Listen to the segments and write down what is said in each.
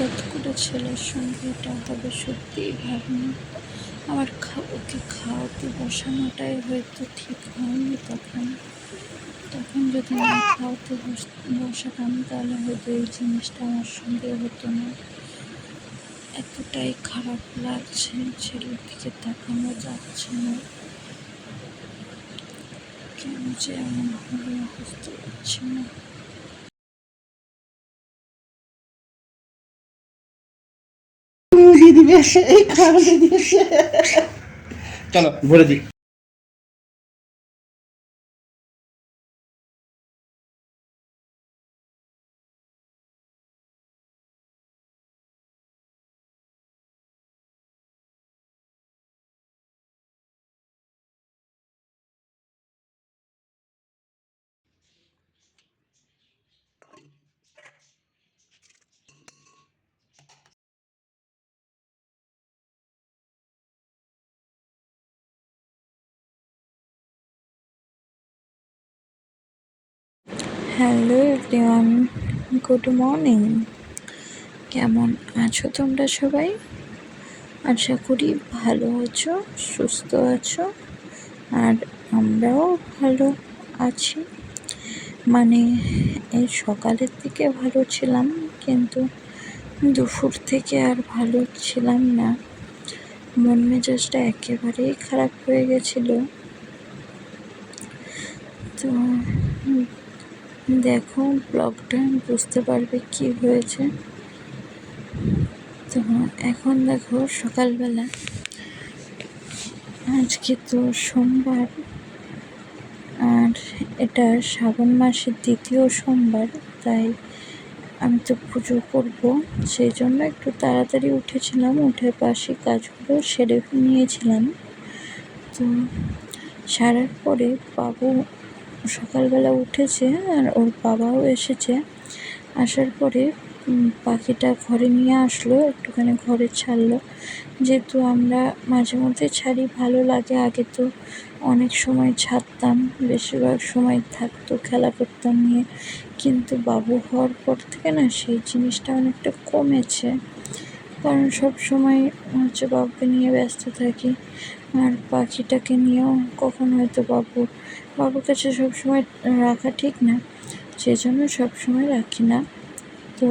হঠাৎ করে ছেলের সঙ্গে এটা হবে সত্যিই ভাবিনি। আমার খা ওকে খাওয়াতে বসানোটাই হয়তো ঠিক হয়নি তখন। তখন যদি না খাওয়াতে বস- বসাতাম তাহলে হয়তো এই জিনিসটা আমার সঙ্গে হতো না। এতটাই খারাপ লাগছে ছেলের দিকে তাকানো যাচ্ছে না। কেন যে এমন হলো বুঝতে পারছি না। দিয়ে দিবে এসে এই খাওয়া এসে চলো ভরে দিই হ্যালো এভরিওয়ান, গুড মর্নিং। কেমন আছো তোমরা সবাই? আশা করি ভালো আছো, সুস্থ আছো, আর আমরাও ভালো আছি। মানে এই সকালের দিকে ভালো ছিলাম, কিন্তু দুপুর থেকে আর ভালো ছিলাম না। মন মেজাজটা একেবারেই খারাপ হয়ে গেছিল। তো দেখো, ব্লগটা বুঝতে পারবে কি হয়েছে। তো এখন দেখো সকালবেলা। আজকে তো সোমবার, আর এটা শ্রাবণ মাসের দ্বিতীয় সোমবার, তাই আমি তো পুজো করব। সেই জন্য একটু তাড়াতাড়ি উঠেছিলাম, উঠে পাশে কাজগুলো সেরে নিয়েছিলাম। তো সারার পরে বাবু সকালবেলা উঠেছে আর ওর বাবাও এসেছে। আসার পরে পাখিটা ঘরে নিয়ে আসলো, একটুখানি ঘরে ছাড়লো। যেহেতু আমরা মাঝে মধ্যে ছাড়ি, ভালো লাগে। আগে তো অনেক সময় ছাড়তাম, বেশিরভাগ সময় থাকতো, খেলা করতাম নিয়ে। কিন্তু বাবু হওয়ার পর থেকে না সেই জিনিসটা অনেকটা কমেছে। কারণ সব সময় হচ্ছে বাবুকে নিয়ে ব্যস্ত থাকি। আর পাখিটাকে নিয়েও কখন হয়তো বাবু বাবুর কাছে সব সময় রাখা ঠিক না সেই জন্য সব সময় রাখি না। তো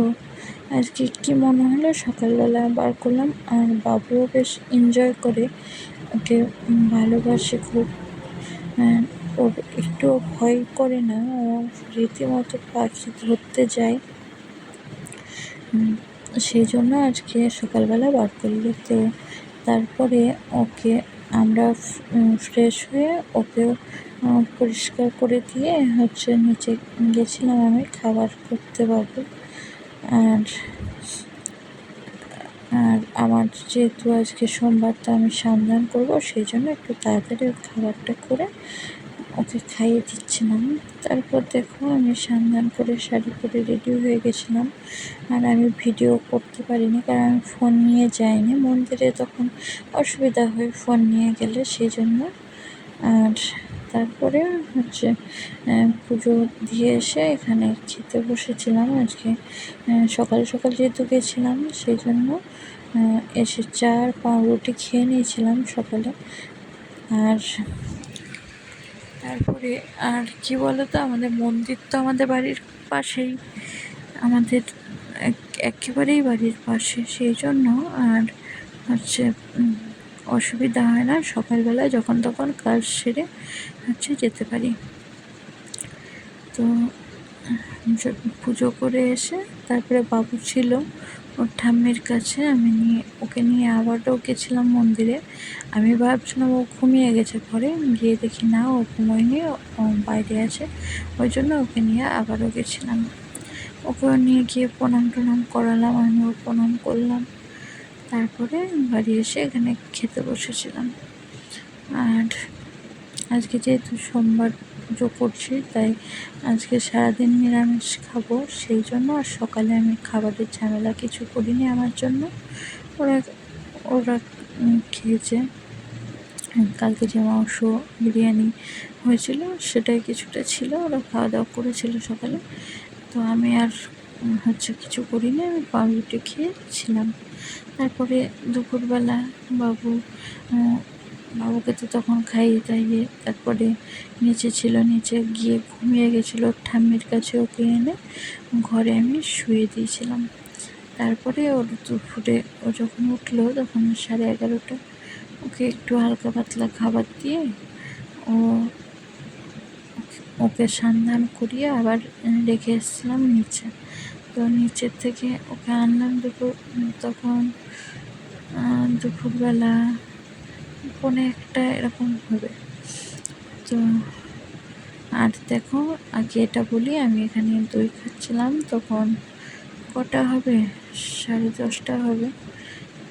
আজকে কি মনে হলো? সকালবেলা বার করলাম আর বাবুও বেশ এনজয় করে ওকে ভালোবাসে খুব। আহ, ওর একটুও ভয় করে না ও রীতিমতো পাখি ধরতে যায়। সেই জন্য আজকে সকালবেলা বার করল। তো তারপরে ওকে আমরা ফ্রেশ হয়ে ওকেও পরিষ্কার করে দিয়ে হচ্ছে নিচে গেছিলাম আমি খাবার করতে পারব আর আর আমার যেহেতু আজকে সোমবার তো আমি সন্ধান করব, সেই জন্য একটু তাড়াতাড়ি খাবারটা করে ওকে খাইয়ে দিচ্ছিলাম। তারপর দেখো আমি সন্ধান করে শাড়ি পরে রেডি হয়ে গেছিলাম। আর আমি ভিডিও করতে পারিনি কারণ আমি ফোন নিয়ে যাইনি। মন্দিরে তখন অসুবিধা হয় ফোন নিয়ে গেলে সেই জন্য আর তারপরে হচ্ছে পুজো দিয়ে এসে এখানে খেতে বসেছিলাম আজকে। সকাল সকাল যেহেতু গেছিলাম সেই জন্য এসে চা আর পাউরুটি খেয়ে নিয়েছিলাম সকালে। আর তারপরে আর কি বলতো, আমাদের মন্দির তো আমাদের বাড়ির পাশেই, আমাদের এক- একেবারেই বাড়ির পাশে, সেই জন্য আর হচ্ছে অসুবিধা হয় না সকালবেলা যখন তখন কাজ সেরে হচ্ছে যেতে পারি। তো পুজো করে এসে তারপরে বাবু ছিল ওর ঠাম্মির কাছে আমি নিয়ে, ওকে নিয়ে আবারও গেছিলাম মন্দিরে। আমি ভাবছিলাম ও ঘুমিয়ে গেছে ঘরে, গিয়ে দেখি না, ও ঘুমোয়নি, ও বাইরে আছে। ওই জন্য ওকে নিয়ে আবারও গেছিলাম। ওকেও নিয়ে গিয়ে প্রণাম টনাম করালাম আমি আমিও প্রণাম করলাম। তারপরে বাড়ি এসে এখানে খেতে বসেছিলাম। আর আজকে যেহেতু সোমবার পুজো করছি, তাই আজকে সারাদিন নিরামিষ খাব। সেই জন্য আর সকালে আমি খাবারের ঝামেলা কিছু করিনি আমার জন্য। ওরা ওরা খেয়েছে। কালকে যে মাংস বিরিয়ানি হয়েছিল সেটাই কিছুটা ছিল, ওরা খাওয়া দাওয়া করেছিল সকালে। তো আমি আর হচ্ছে কিছু করিনি, আমি পাউরুটি খেয়েছিলাম। তারপরে দুপুরবেলা বাবু বাবুকে তো তখন খাইয়ে দাইয়ে তারপরে নিচে ছিল, নিচে গিয়ে ঘুমিয়ে গেছিল। ঠাম্মির কাছে ওকে এনে ঘরে আমি শুয়ে দিয়েছিলাম। তারপরে ওর দুপুরে ও যখন উঠল, তখন সাড়ে এগারোটা, ওকে একটু হালকা পাতলা খাবার দিয়ে ও ওকে সন্ধান করিয়ে আবার রেখে এসেছিলাম নিচে। তো নিচের থেকে ওকে আনলাম দুপুর, তখন দুপুরবেলা পৌনে একটা এরকম হবে। তো আর দেখো, আগে এটা বলি, আমি এখানে দই খাচ্ছিলাম, তখন কটা হবে? সাড়ে দশটা হবে।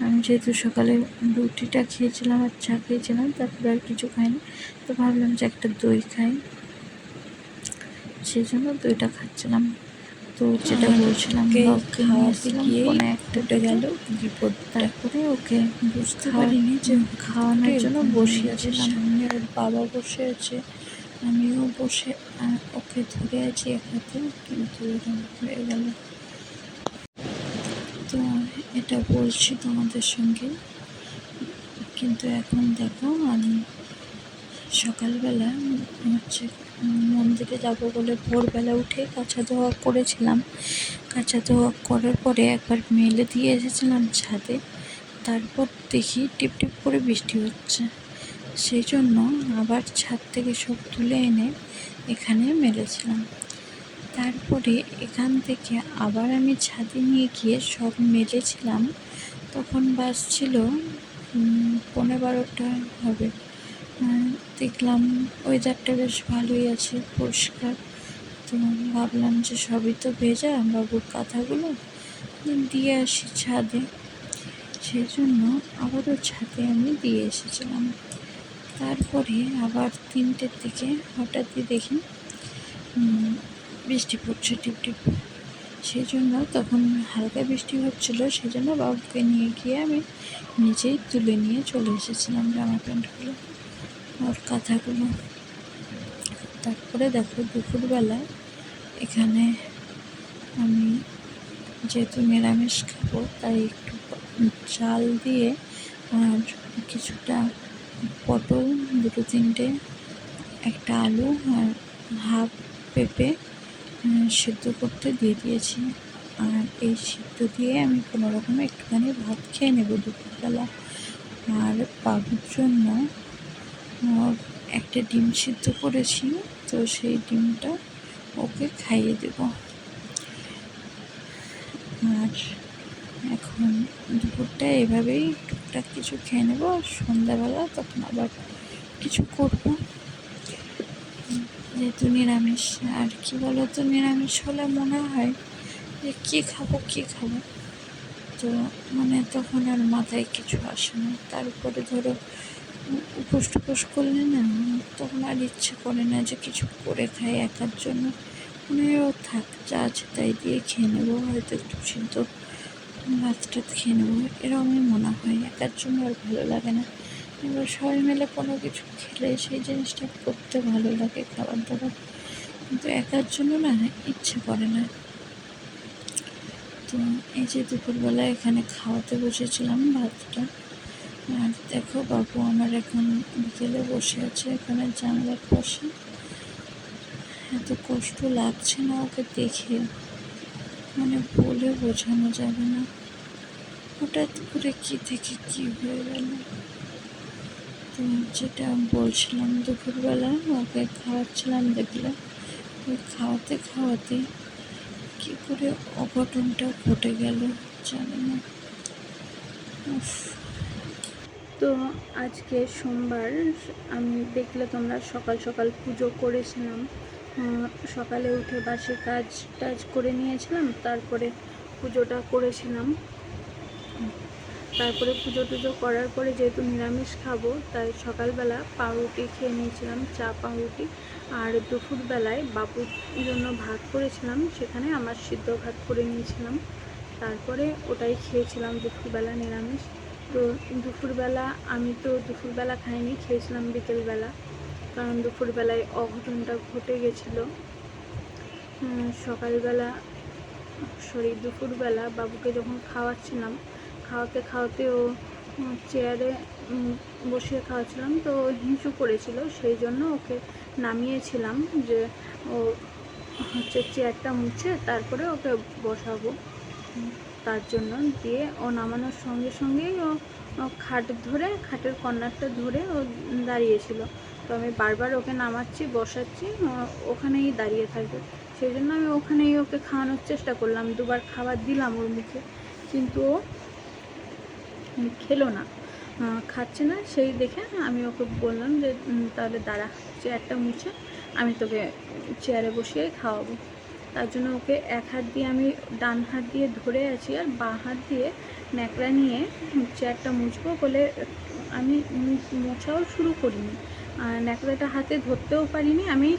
আমি যেহেতু সকালে রুটিটা খেয়েছিলাম আর চা খেয়েছিলাম, তারপরে আর কিছু খাইনি, তো ভাবলাম যে একটা দই খাই। সেই জন্য দইটা খাচ্ছিলাম। তো যেটা বলছিলাম ওকে পৌনে একটা গেল বিপদ তারপরে ওকে বুঝতে পারিনি যে খাওয়ানোর জন্য বসে বসিয়েছিলাম সামনে ওর বাবা বসে আছে আমিও বসে ওকে ধরে আছি এক হাতে কিন্তু হয়ে গেল। তো এটা বলছি তোমাদের সঙ্গে কিন্তু এখন দেখো আমি সকালবেলা হচ্ছে মন্দিরে যাব বলে ভোরবেলা উঠে কাঁচা ধোয়া করেছিলাম। কাঁচা ধোয়া করার পরে একবার মেলে দিয়ে এসেছিলাম ছাদে। তারপর দেখি টিপ টিপ করে বৃষ্টি হচ্ছে। সেই জন্য আবার ছাদ থেকে সব তুলে এনে এখানে মেলেছিলাম। তারপরে এখান থেকে আবার আমি ছাদে নিয়ে গিয়ে সব মেলেছিলাম। তখন বাস ছিল পৌনে বারোটা হবে। দেখলাম ওয়েদারটা বেশ ভালোই আছে, পরিষ্কার। তো ভাবলাম যে সবই তো ভেজা, বাবুর কাঁথাগুলো দিয়ে আসি ছাদে। সেই জন্য আবারও ছাদে আমি দিয়ে এসেছিলাম। তারপরে আবার তিনটের দিকে হঠাৎই দেখি বৃষ্টি পড়ছে, টিপ টিপ। সেই জন্য তখন হালকা বৃষ্টি হচ্ছিল সেই জন্য বাবুকে নিয়ে গিয়ে আমি নিজেই তুলে নিয়ে চলে এসেছিলাম জামা প্যান্টগুলো। ওর কাঁথাগুলো তারপরে দেখো দুপুরবেলা এখানে আমি যেহেতু নিরামিষ খাব, তাই একটু চাল দিয়ে আর কিছুটা পটল, দুটো তিনটে, একটা আলু আর হাফ পেঁপে সিদ্ধ করতে দিয়ে দিয়েছি। আর এই সিদ্ধ দিয়ে আমি কোনো রকমে একটুখানি ভাত খেয়ে নেব দুপুরবেলা। আর বাবুর জন্য একটা ডিম সিদ্ধ করেছি, তো সেই ডিমটা ওকে খাইয়ে দেব। আর এখন দুপুরটা এভাবেই টুকটাক কিছু খেয়ে নেব, সন্ধ্যাবেলা তখন আবার কিছু করব। যেহেতু নিরামিষ, আর কি বলো তো নিরামিষ হলে মনে হয় যে কী খাব কী খাব? তো মানে তখন আর মাথায় কিছু আসে না। তারপরে ধরো উপোস টুপোস করলে না, তখন আর ইচ্ছে করে না যে কিছু করে খাই একার জন্য। মনে হয়, ও থাক, যা আছে তাই দিয়ে খেয়ে নেব, হয়তো একটু সিদ্ধ ভাত টাত খেয়ে নেব। এরকমই মনে হয়, একার জন্য আর ভালো লাগে না। এবার সবাই মিলে কোনো কিছু খেলে সেই জিনিসটা করতে ভালো লাগে খাবার দাবার কিন্তু একার জন্য না ইচ্ছে করে না। তো এই যে দুপুরবেলা এখানে খাওয়াতে বসেছিলাম ভাতটা। আর দেখো বাবু আমার এখন বিকেলে বসে আছে এখানে জানলার পাশে। এত কষ্ট লাগছে না ওকে দেখে। মানে বলে বোঝানো যাবে না। হঠাৎ করে কি থেকে কি হয়ে গেল? তো যেটা বলছিলাম দুপুরবেলা, ওকে খাওয়াচ্ছিলাম দেখলে ওই খাওয়াতে খাওয়াতে কি করে অঘটনটা ঘটে গেল জানি না। তো আজকে সোমবার আমি দেখলে তোমরা সকাল সকাল পুজো করেছিলাম। সকালে উঠে বাসি কাজ টাজ করে নিয়েছিলাম, তারপরে পুজোটা করেছিলাম। তারপরে পুজো টুজো করার পরে যেহেতু নিরামিষ খাব, তাই সকালবেলা পাউরুটি খেয়ে নিয়েছিলাম, চা, পাউরুটি। আর দুপুরবেলায় বাবুর জন্য ভাত করেছিলাম, সেখানে আমার সিদ্ধ ভাত করে নিয়েছিলাম। তারপরে ওটাই খেয়েছিলাম দুপুরবেলা নিরামিষ। তো দুপুরবেলা আমি তো দুপুরবেলা খাইনি, খেয়েছিলাম বিকেলবেলা। কারণ দুপুরবেলায় অঘটনটা ঘটে গেছিল। সকালবেলা, সরি, দুপুরবেলা বাবুকে যখন খাওয়াচ্ছিলাম, খাওয়াতে খাওয়াতে ও চেয়ারে বসিয়ে খাওয়াচ্ছিলাম, তো হিঁচু করেছিল। সেই জন্য ওকে নামিয়েছিলাম যে ও হচ্ছে চেয়ারটা মুছে, তারপরে ওকে বসাবো। তার জন্য দিয়ে ও নামানোর সঙ্গে সঙ্গেই ও খাট ধরে, খাটের কর্নারটা ধরে ও দাঁড়িয়েছিল। তো আমি বারবার ওকে নামাচ্ছি, বসাচ্ছি ওখানেই দাঁড়িয়ে থাকবে। সেই জন্য আমি ওখানেই ওকে খাওয়ানোর চেষ্টা করলাম, দুবার খাবার দিলাম ওর মুখে। কিন্তু ও খেলো না। খাচ্ছে না, সেই দেখে আমি ওকে বললাম যে তাহলে দাঁড়া, চেয়ারটা মুছে, আমি তোকে চেয়ারে বসিয়ে খাওয়াবো। তার জন্য ওকে এক হাত দিয়ে আমি ডান হাত দিয়ে ধরে আছি আর বাঁ হাত দিয়ে ন্যাকড়া নিয়ে চেয়ারটা মুছবো বলে আমি মোছাও শুরু করিনি। আর ন্যাকড়াটা হাতে ধরতেও পারিনি। আমি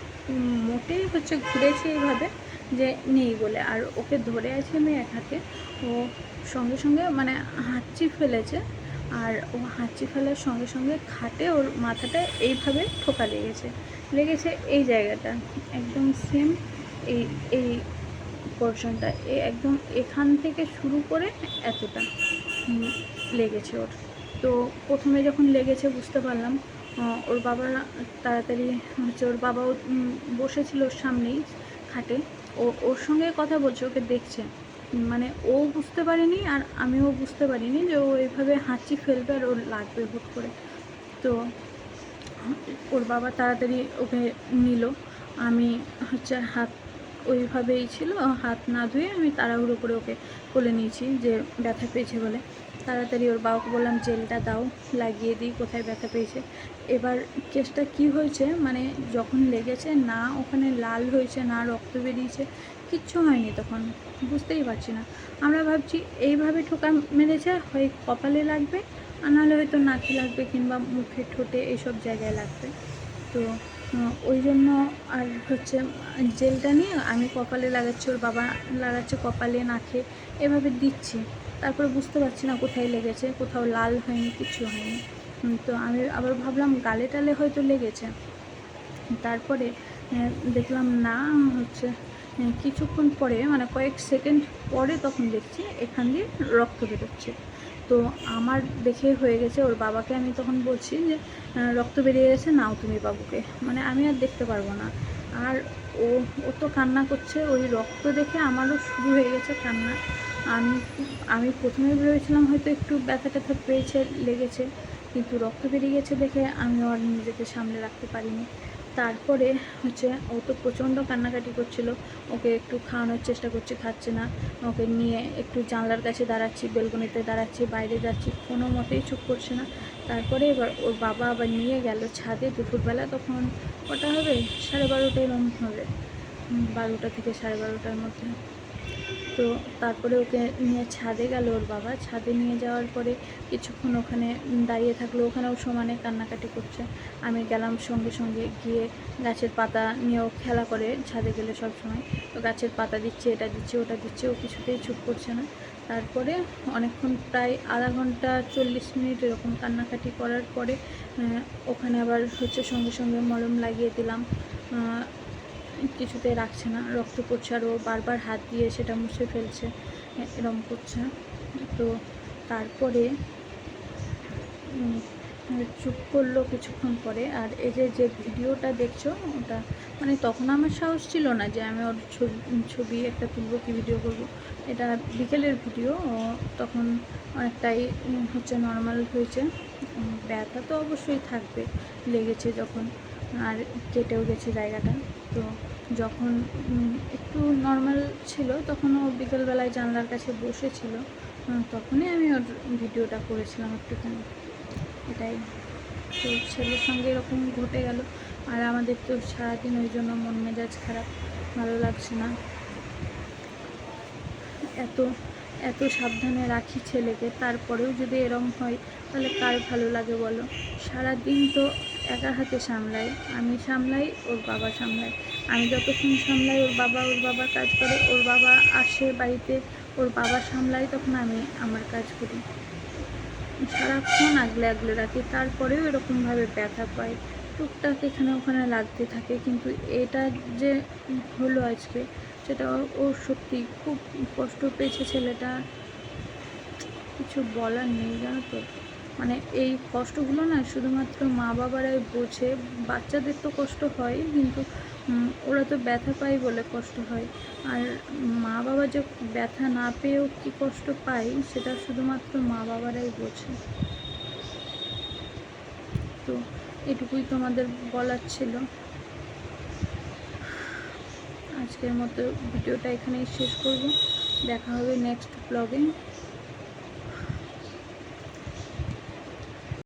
মোটেই হচ্ছে ঘুরেছি এইভাবে যে নেই বলে। আর ওকে ধরে আছি আমি এক হাতে। ও সঙ্গে সঙ্গে মানে হাঁচি ফেলেছে। আর ও হাঁচি ফেলার সঙ্গে সঙ্গে খাটে ওর মাথাটা এইভাবে ঠোকা লেগেছে। লেগেছে এই জায়গাটা। একদম সেম এই এই পোর্শনটা এই একদম এখান থেকে শুরু করে এতটা লেগেছে ওর। তো প্রথমে যখন লেগেছে বুঝতে পারলাম ওর বাবা তাড়াতাড়ি হচ্ছে ওর বাবাও বসেছিল ওর সামনেই খাটে। ও, ওর সঙ্গে কথা বলছে, ওকে দেখছে। মানে ও বুঝতে পারেনি আর আমিও বুঝতে পারিনি যে ও এইভাবে হাঁচি ফেলবে আর ওর লাগবে হুট করে। তো ওর বাবা তাড়াতাড়ি ওকে নিল। আমি হচ্ছে হাত ওইভাবেই ছিল, হাত না ধুয়ে আমি তাড়াহুড়ো করে ওকে কোলে নিয়েছি যে ব্যথা পেয়েছে বলে। তাড়াতাড়ি ওর বাবাকে বললাম, জেলটা দাও, লাগিয়ে দিই, কোথায় ব্যথা পেয়েছে? এবার কেসটা কি হয়েছে মানে যখন লেগেছে, না ওখানে লাল হয়েছে, না রক্ত বেরিয়েছে, কিচ্ছু হয়নি তখন, বুঝতেই পারছি না। আমরা ভাবছি, এইভাবে ঠোকা মেরেছে, হয় কপালে লাগবে, আর নাহলে হয়তো নাকে লাগবে কিংবা মুখে, ঠোঁটে, এইসব জায়গায় লাগবে। তো ওই জন্য আর হচ্ছে জেলটা নিয়ে আমি কপালে লাগাচ্ছি, ওর বাবা লাগাচ্ছে কপালে, নাকে, এভাবে দিচ্ছি। তারপরে বুঝতে পারছি না কোথায় লেগেছে, কোথাও লাল হয়নি, কিছু হয়নি। তো আমি আবার ভাবলাম গালে টালে হয়তো লেগেছে। তারপরে দেখলাম না, হচ্ছে কিছুক্ষণ পরে মানে কয়েক সেকেন্ড পরে তখন দেখছি এখান দিয়ে রক্ত বেরোচ্ছে। তো আমার দেখে হয়ে গেছে, ওর বাবাকে আমি তখন বলছি যে রক্ত বেরিয়ে গেছে, নাও তুমি বাবুকে। মানে আমি আর দেখতে পারব না। আর ও ও তো কান্না করছে, ওই রক্ত দেখে আমারও শুরু হয়ে গেছে কান্না। আমি আমি প্রথমে ভেবেছিলাম হয়তো একটু ব্যথা ট্যাথা পেয়েছে, লেগেছে, কিন্তু রক্ত বেরিয়ে গেছে দেখে আমি আর নিজেকে সামলে রাখতে পারিনি। তারপরে হচ্ছে ও তো প্রচণ্ড কান্নাকাটি করছিল। ওকে একটু খাওয়ানোর চেষ্টা করছি, খাচ্ছে না। ওকে নিয়ে একটু জানলার কাছে দাঁড়াচ্ছি, বেলকনিতে দাঁড়াচ্ছি, বাইরে যাচ্ছি, কোনো মতেই চুপ করছে না। তারপরে এবার ওর বাবা আবার নিয়ে গেল ছাদে দুপুরবেলা, তখন কটা হবে? সাড়ে বারোটা এরকম হবে বারোটা থেকে সাড়ে বারোটার মধ্যে। তো তারপরে ওকে নিয়ে ছাদে গেল ওর বাবা। ছাদে নিয়ে যাওয়ার পরে কিছুক্ষণ ওখানে দাঁড়িয়ে থাকল। ওখানেও সমানে কান্নাকাটি করছে। আমি গেলাম সঙ্গে সঙ্গে গিয়ে গাছের পাতা নিয়েও খেলা করে ছাদে গেলে সব সময়। তো গাছের পাতা দিচ্ছে, এটা দিচ্ছে, ওটা দিচ্ছে, ও কিছুতেই চুপ করছে না। তারপরে অনেকক্ষণ প্রায় আধা ঘণ্টা চল্লিশ মিনিট এরকম কান্নাকাটি করার পরে ওখানে আবার হচ্ছে সঙ্গে সঙ্গে মলম লাগিয়ে দিলাম। কিছুতে রাখছে না। রক্ত পড়ছে আর ও বারবার হাত দিয়ে সেটা মুছে ফেলছে এরম করছে। তো তারপরে চুপ করল কিছুক্ষণ পরে। আর এই যে যে ভিডিওটা দেখছ, ওটা মানে তখন আমার সাহস ছিল না যে আমি ওর ছবি ছবি একটা তুলবো, কি ভিডিও করব। এটা বিকেলের ভিডিও তখন অনেকটাই হচ্ছে নর্মাল হয়েছে। ব্যথা তো অবশ্যই থাকবে, লেগেছে যখন। আর কেটেও গেছে জায়গাটা। তো যখন একটু নর্মাল ছিল তখন ও বিকেলবেলায় জানলার কাছে বসেছিল। তখনই আমি ওর ভিডিওটা করেছিলাম একটুখানি। এটাই। তো ছেলের সঙ্গে এরকম ঘটে গেল। আর আমাদের তো সারাদিন ওই জন্য মন মেজাজ খারাপ, ভালো লাগছে না। এত এত সাবধানে রাখি ছেলেকে, তারপরেও যদি এরম হয়, তাহলে কার ভালো লাগে বলো? সারাদিন তো একা হাতে সামলাই, আমি সামলাই, ওর বাবা সামলাই। আমি যতক্ষণ সামলাই, ওর বাবা ওর বাবা কাজ করে, ওর বাবা আসে বাড়িতে, ওর বাবা সামলাই, তখন আমি আমার কাজ করি। সারাক্ষণ আগলে আগলে রাখি, তারপরেও এরকমভাবে ব্যথা পাই টুকটাক এখানে ওখানে লাগতে থাকে, কিন্তু এটা যে হলো আজকে, সেটা ও- সত্যি খুব কষ্ট পেয়েছে ছেলেটা। কিছু বলার নেই, জানো তো? মানে এই কষ্টগুলো না শুধুমাত্র মা বাবারাই বোঝে, বাচ্চাদের তো কষ্ট হয় কিন্তু ওরা তো ব্যথা পায় বলে কষ্ট হয়। আর মা বাবা যে ব্যথা না পেয়েও কি কষ্ট পায়, সেটা শুধুমাত্র মা বাবারাই বোঝে। তো এটুকুই তোমাদের বলার ছিল। আজকের মতো ভিডিওটা এখানেই শেষ করব। দেখা হবে নেক্সট ব্লগে